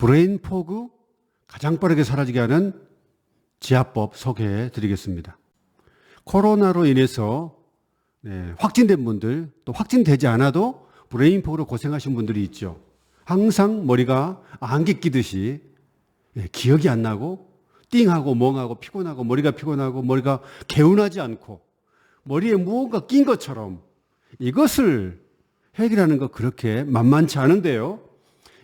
브레인 포그 가장 빠르게 사라지게 하는 지압법 소개해 드리겠습니다. 코로나로 인해서 네, 확진된 분들 또 확진되지 않아도 브레인 포그로 고생하신 분들이 있죠. 항상 머리가 안개 끼듯이 예, 기억이 안 나고 띵하고 멍하고 피곤하고 머리가 피곤하고 머리가 개운하지 않고 머리에 무언가 낀 것처럼 이것을 해결하는 거 그렇게 만만치 않은데요.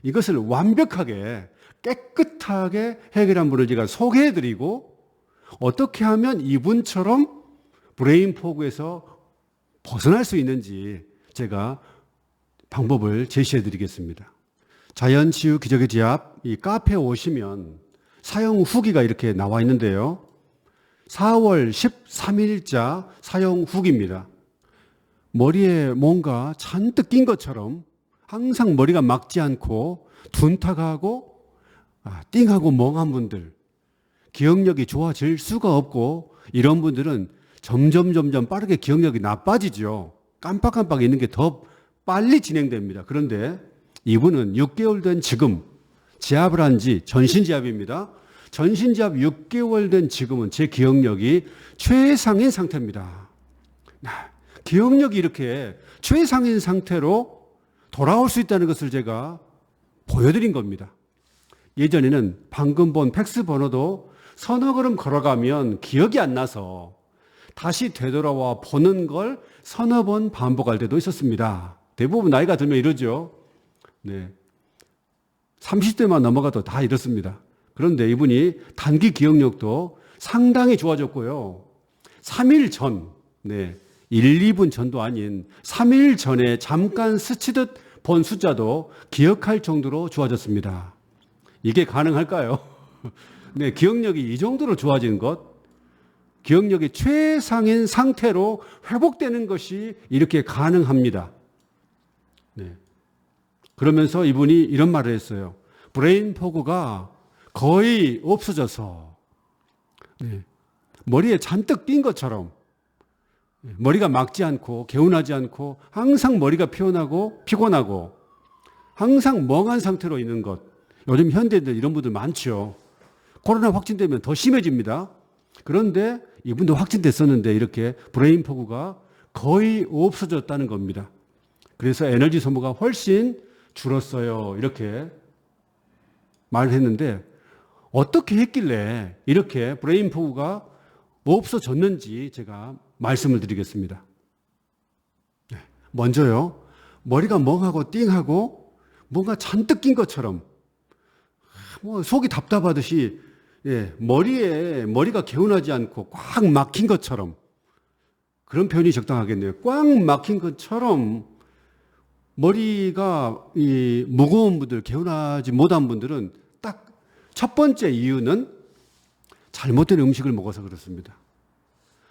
이것을 완벽하게 깨끗하게 해결한 분을 제가 소개해 드리고 어떻게 하면 이분처럼 브레인 포그에서 벗어날 수 있는지 제가 방법을 제시해 드리겠습니다. 자연 치유 기적의 지압 이 카페에 오시면 사용 후기가 이렇게 나와 있는데요. 4월 13일자 사용 후기입니다. 머리에 뭔가 잔뜩 낀 것처럼 항상 머리가 막지 않고 둔탁하고 아, 띵하고 멍한 분들 기억력이 좋아질 수가 없고 이런 분들은 점점 점점 빠르게 기억력이 나빠지죠. 깜빡깜빡 있는 게 더 빨리 진행됩니다. 그런데 이분은 6개월 된 지금 지압을 한 지 전신지압입니다. 전신지압 6개월 된 지금은 제 기억력이 최상인 상태입니다. 기억력이 이렇게 최상인 상태로 돌아올 수 있다는 것을 제가 보여드린 겁니다. 예전에는 방금 본 팩스 번호도 서너 걸음 걸어가면 기억이 안 나서 다시 되돌아와 보는 걸 서너 번 반복할 때도 있었습니다. 대부분 나이가 들면 이러죠. 네. 30대만 넘어가도 다 이렇습니다. 그런데 이분이 단기 기억력도 상당히 좋아졌고요. 3일 전, 네. 1, 2분 전도 아닌 3일 전에 잠깐 스치듯 본 숫자도 기억할 정도로 좋아졌습니다. 이게 가능할까요? 네, 기억력이 이 정도로 좋아지는 것, 기억력이 최상인 상태로 회복되는 것이 이렇게 가능합니다. 네. 그러면서 이분이 이런 말을 했어요. 브레인 포그가 거의 없어져서 네. 머리에 잔뜩 낀 것처럼 네, 머리가 막지 않고 개운하지 않고 항상 머리가 피곤하고 피곤하고 항상 멍한 상태로 있는 것. 요즘 현대인들 이런 분들 많죠. 코로나 확진되면 더 심해집니다. 그런데 이분도 확진됐었는데 이렇게 브레인 포그가 거의 없어졌다는 겁니다. 그래서 에너지 소모가 훨씬 줄었어요. 이렇게 말을 했는데 어떻게 했길래 이렇게 브레인 포그가 없어졌는지 제가 말씀을 드리겠습니다. 네, 먼저요. 머리가 멍하고 띵하고 뭔가 잔뜩 낀 것처럼 뭐 속이 답답하듯이 예, 머리에 머리가 개운하지 않고 꽉 막힌 것처럼 그런 표현이 적당하겠네요. 꽉 막힌 것처럼 머리가 이 무거운 분들, 개운하지 못한 분들은 딱 첫 번째 이유는 잘못된 음식을 먹어서 그렇습니다.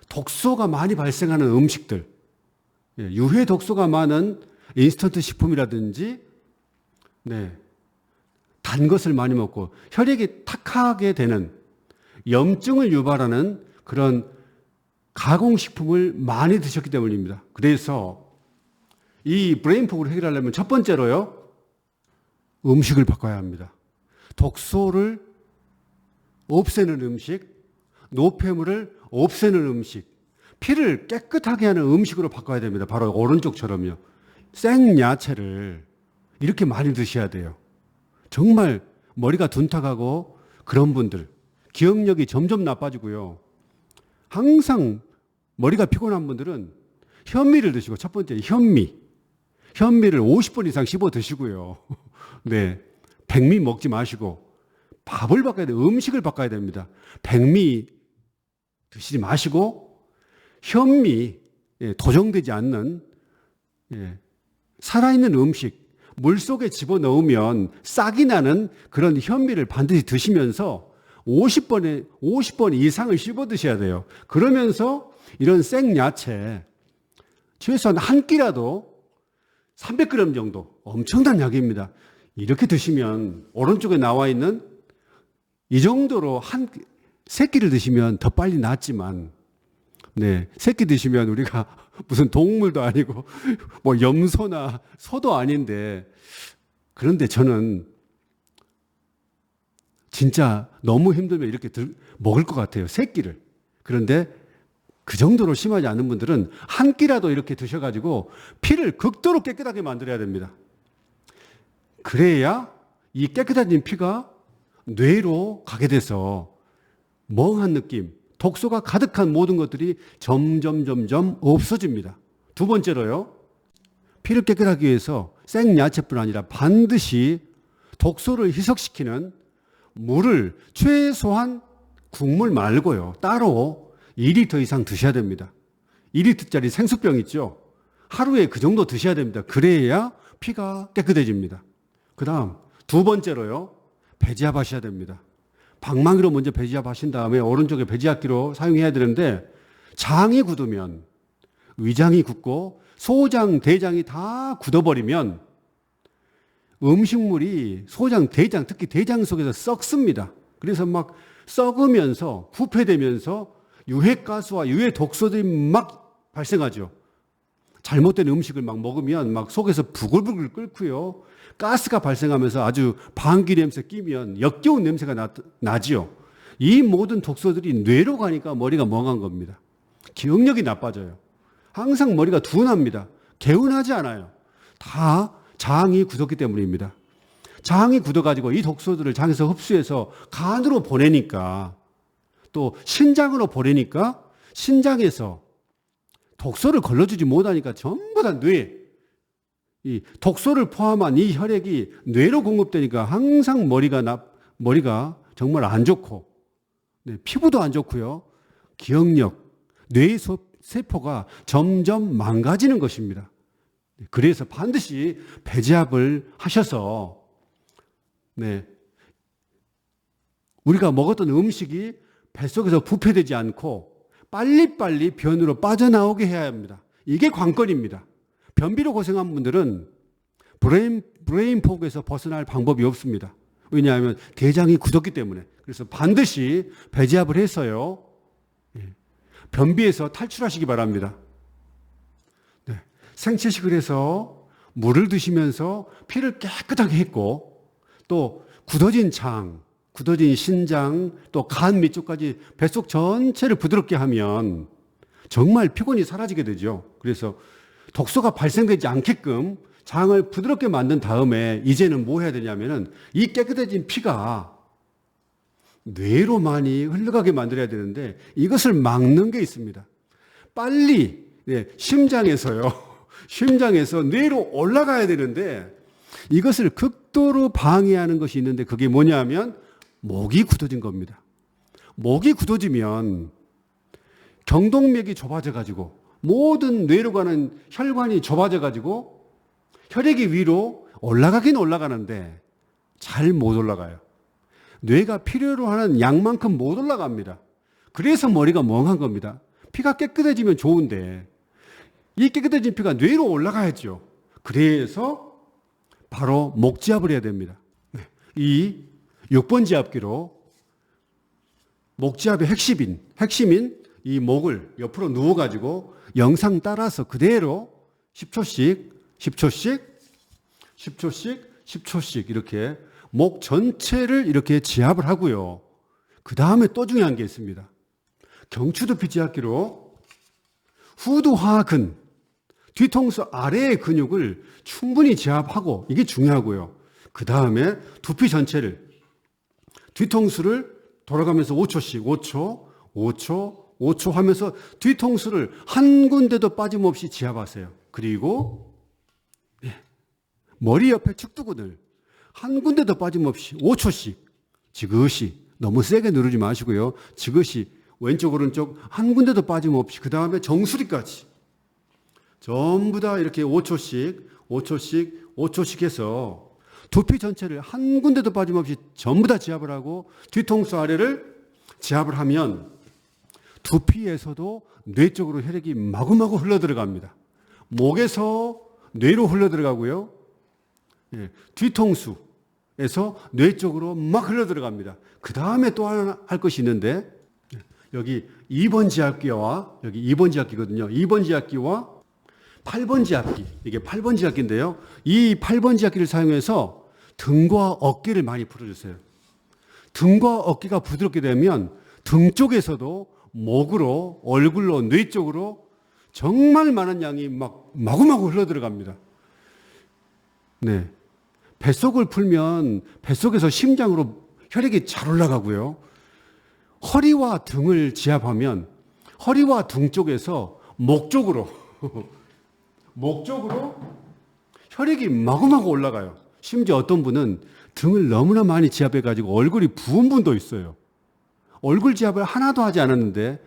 독소가 많이 발생하는 음식들, 예, 유해 독소가 많은 인스턴트 식품이라든지, 네, 단 것을 많이 먹고 혈액이 탁하게 되는 염증을 유발하는 그런 가공식품을 많이 드셨기 때문입니다. 그래서 이 브레인 폭을 해결하려면 첫 번째로요, 음식을 바꿔야 합니다. 독소를 없애는 음식, 노폐물을 없애는 음식, 피를 깨끗하게 하는 음식으로 바꿔야 됩니다. 바로 오른쪽처럼요. 생야채를 이렇게 많이 드셔야 돼요. 정말 머리가 둔탁하고 그런 분들, 기억력이 점점 나빠지고요. 항상 머리가 피곤한 분들은 현미를 드시고, 첫 번째, 현미. 현미를 50번 이상 씹어 드시고요. 네. 백미 먹지 마시고, 밥을 바꿔야 돼요. 음식을 바꿔야 됩니다. 백미 드시지 마시고, 현미, 예, 도정되지 않는, 예, 살아있는 음식, 물 속에 집어 넣으면 싹이 나는 그런 현미를 반드시 드시면서 50번에, 50번 이상을 씹어 드셔야 돼요. 그러면서 이런 생야채, 최소한 한 끼라도 300g 정도, 엄청난 약입니다. 이렇게 드시면 오른쪽에 나와 있는 이 정도로 한 새끼를 드시면 더 빨리 낫지만 네, 새끼 드시면 우리가 무슨 동물도 아니고 뭐 염소나 소도 아닌데 그런데 저는 진짜 너무 힘들면 이렇게 들, 먹을 것 같아요. 세 끼를. 그런데 그 정도로 심하지 않은 분들은 한 끼라도 이렇게 드셔가지고 피를 극도로 깨끗하게 만들어야 됩니다. 그래야 이 깨끗해진 피가 뇌로 가게 돼서 멍한 느낌, 독소가 가득한 모든 것들이 점점 점점 없어집니다. 두 번째로요. 피를 깨끗하기 위해서 생 야채뿐 아니라 반드시 독소를 희석시키는 물을 최소한 국물 말고요. 따로 2리터 이상 드셔야 됩니다. 2리터짜리 생수병 있죠? 하루에 그 정도 드셔야 됩니다. 그래야 피가 깨끗해집니다. 그 다음, 두 번째로요. 배지압 하셔야 됩니다. 방망이로 먼저 배지압 하신 다음에 오른쪽에 배지압기로 사용해야 되는데 장이 굳으면 위장이 굳고 소장, 대장이 다 굳어버리면 음식물이 소장, 대장, 특히 대장 속에서 썩습니다. 그래서 막 썩으면서 부패되면서 유해가스와 유해 독소들이 막 발생하죠. 잘못된 음식을 막 먹으면 막 속에서 부글부글 끓고요. 가스가 발생하면서 아주 방귀 냄새 끼면 역겨운 냄새가 나, 나지요. 이 모든 독소들이 뇌로 가니까 머리가 멍한 겁니다. 기억력이 나빠져요. 항상 머리가 둔합니다. 개운하지 않아요. 다 장이 굳었기 때문입니다. 장이 굳어가지고 이 독소들을 장에서 흡수해서 간으로 보내니까 또 신장으로 보내니까 신장에서 독소를 걸러주지 못하니까 전부 다 뇌, 이 독소를 포함한 이 혈액이 뇌로 공급되니까 항상 머리가 나, 머리가 정말 안 좋고, 네, 피부도 안 좋고요. 기억력, 뇌 세포가 점점 망가지는 것입니다. 네, 그래서 반드시 배제압을 하셔서, 네, 우리가 먹었던 음식이 뱃속에서 부패되지 않고 빨리빨리 변으로 빠져나오게 해야 합니다. 이게 관건입니다. 변비로 고생한 분들은 브레인, 브레인 폭에서 벗어날 방법이 없습니다. 왜냐하면 대장이 굳었기 때문에. 그래서 반드시 배제압을 해서요. 예, 변비에서 탈출하시기 바랍니다. 네. 생채식을 해서 물을 드시면서 피를 깨끗하게 했고 또 굳어진 장, 굳어진 신장, 또 간 밑쪽까지 뱃속 전체를 부드럽게 하면 정말 피곤이 사라지게 되죠. 그래서 독소가 발생되지 않게끔 장을 부드럽게 만든 다음에 이제는 뭐 해야 되냐면은 이 깨끗해진 피가 뇌로 많이 흘러가게 만들어야 되는데 이것을 막는 게 있습니다. 빨리 네, 심장에서요. 심장에서 뇌로 올라가야 되는데 이것을 극도로 방해하는 것이 있는데 그게 뭐냐면 목이 굳어진 겁니다. 목이 굳어지면 경동맥이 좁아져 가지고 모든 뇌로 가는 혈관이 좁아져 가지고 혈액이 위로 올라가긴 올라가는데 잘 못 올라가요. 뇌가 필요로 하는 양만큼 못 올라갑니다. 그래서 머리가 멍한 겁니다. 피가 깨끗해지면 좋은데 이 깨끗해진 피가 뇌로 올라가야죠. 그래서 바로 목지압을 해야 됩니다. 네. 이 6번 지압기로 목지압의 핵심인, 핵심인 이 목을 옆으로 누워가지고 영상 따라서 그대로 10초씩, 10초씩, 10초씩, 10초씩 이렇게 목 전체를 이렇게 지압을 하고요. 그 다음에 또 중요한 게 있습니다. 경추두피 지압기로 후두하근, 뒤통수 아래의 근육을 충분히 지압하고 이게 중요하고요. 그 다음에 두피 전체를 뒤통수를 돌아가면서 5초씩 5초, 5초, 5초 하면서 뒤통수를 한 군데도 빠짐없이 지압하세요. 그리고 네, 머리 옆에 축두근을 한 군데도 빠짐없이 5초씩 지그시 너무 세게 누르지 마시고요. 지그시 왼쪽 오른쪽 한 군데도 빠짐없이 그 다음에 정수리까지 전부 다 이렇게 5초씩 5초씩 5초씩 해서 두피 전체를 한 군데도 빠짐없이 전부 다 지압을 하고 뒤통수 아래를 지압을 하면 두피에서도 뇌 쪽으로 혈액이 마구마구 흘러 들어갑니다. 목에서 뇌로 흘러 들어가고요. 예, 뒤통수에서 뇌 쪽으로 막 흘러 들어갑니다. 그 다음에 또 할 것이 있는데 여기 2번 지압기와 여기 2번 지압기거든요. 2번 지압기와 8번 지압기. 이게 8번 지압기인데요. 이 8번 지압기를 사용해서 등과 어깨를 많이 풀어주세요. 등과 어깨가 부드럽게 되면 등 쪽에서도 목으로 얼굴로 뇌 쪽으로 정말 많은 양이 막 마구마구 흘러 들어갑니다. 네. 뱃속을 풀면 뱃속에서 심장으로 혈액이 잘 올라가고요. 허리와 등을 지압하면 허리와 등 쪽에서 목 쪽으로 목 쪽으로 혈액이 마구마구 올라가요. 심지어 어떤 분은 등을 너무나 많이 지압해 가지고 얼굴이 부은 분도 있어요. 얼굴 지압을 하나도 하지 않았는데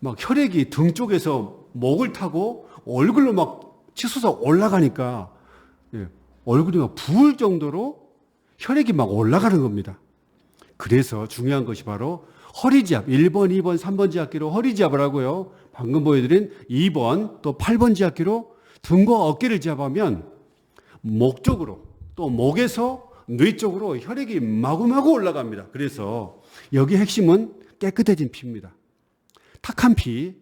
막 혈액이 등 쪽에서 목을 타고 얼굴로 막 치솟아 올라가니까 예, 얼굴이 막 부을 정도로 혈액이 막 올라가는 겁니다. 그래서 중요한 것이 바로 허리 지압, 1번, 2번, 3번 지압기로 허리 지압을 하고요. 방금 보여드린 2번, 또 8번 지압기로 등과 어깨를 지압하면 목 쪽으로 또 목에서 뇌 쪽으로 혈액이 마구마구 올라갑니다. 그래서 여기 핵심은 깨끗해진 피입니다. 탁한 피,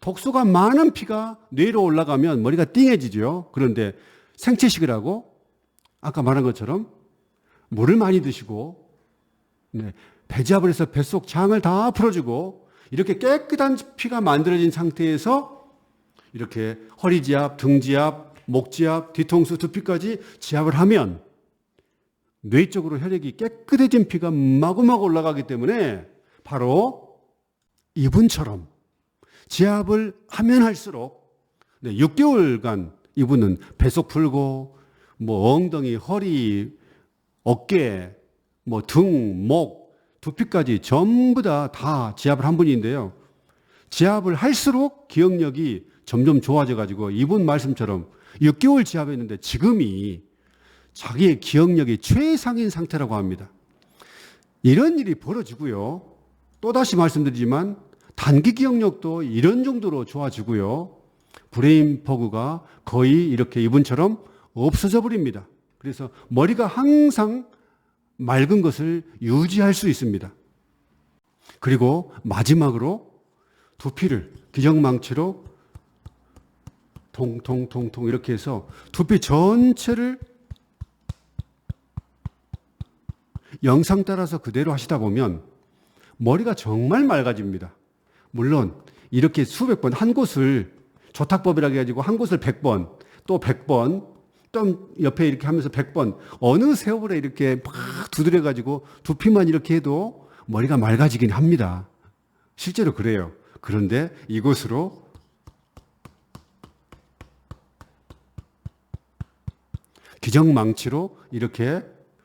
독소가 많은 피가 뇌로 올라가면 머리가 띵해지죠. 그런데 생채식을 하고 아까 말한 것처럼 물을 많이 드시고 네, 배지압을 해서 뱃속 장을 다 풀어주고 이렇게 깨끗한 피가 만들어진 상태에서 이렇게 허리 지압, 등 지압, 목 지압, 뒤통수, 두피까지 지압을 하면 뇌 쪽으로 혈액이 깨끗해진 피가 마구마구 올라가기 때문에 바로 이분처럼 지압을 하면 할수록 네, 6개월간 이분은 뱃속 풀고 뭐 엉덩이, 허리, 어깨, 뭐 등, 목, 두피까지 전부 다 다 지압을 한 분인데요. 지압을 할수록 기억력이 점점 좋아져 가지고 이분 말씀처럼 6개월 지압했는데 지금이 자기의 기억력이 최상인 상태라고 합니다. 이런 일이 벌어지고요. 또다시 말씀드리지만 단기 기억력도 이런 정도로 좋아지고요. 브레인 퍼그가 거의 이렇게 이분처럼 없어져 버립니다. 그래서 머리가 항상 맑은 것을 유지할 수 있습니다. 그리고 마지막으로 두피를 기정망치로 통통통통 이렇게 해서 두피 전체를 영상 따라서 그대로 하시다 보면 머리가 정말 맑아집니다. 물론 이렇게 수백 번 한 곳을 조탁법이라 해가지고 한 곳을 100번 또 100번 또 옆에 이렇게 하면서 100번 어느 세월에 이렇게 막 두드려 가지고 두피만 이렇게 해도 머리가 맑아지긴 합니다. 실제로 그래요. 그런데 이곳으로 기정망치로 이렇게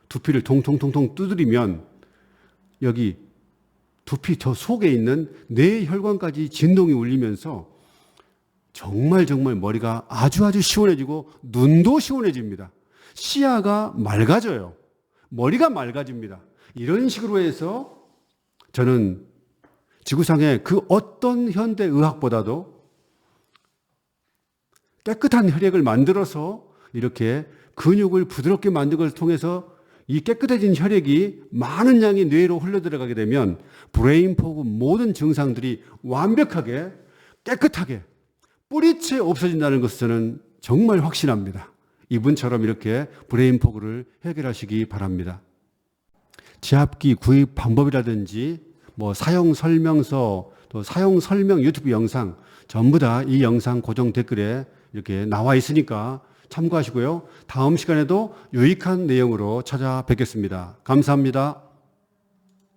두피를 통통통통 두드리면 여기 두피 저 속에 있는 뇌 혈관까지 진동이 울리면서 정말 정말 머리가 아주 아주 시원해지고 눈도 시원해집니다. 시야가 맑아져요. 머리가 맑아집니다. 이런 식으로 해서 저는 지구상의 그 어떤 현대 의학보다도 깨끗한 혈액을 만들어서 이렇게 근육을 부드럽게 만든 것을 통해서 이 깨끗해진 혈액이 많은 양이 뇌로 흘러 들어가게 되면 브레인 포그 모든 증상들이 완벽하게 깨끗하게 뿌리채 없어진다는 것을 저는 정말 확신합니다. 이분처럼 이렇게 브레인 포그를 해결하시기 바랍니다. 지압기 구입 방법이라든지 뭐 사용 설명서 또 사용 설명 유튜브 영상 전부 다 이 영상 고정 댓글에 이렇게 나와 있으니까 참고하시고요. 다음 시간에도 유익한 내용으로 찾아뵙겠습니다. 감사합니다.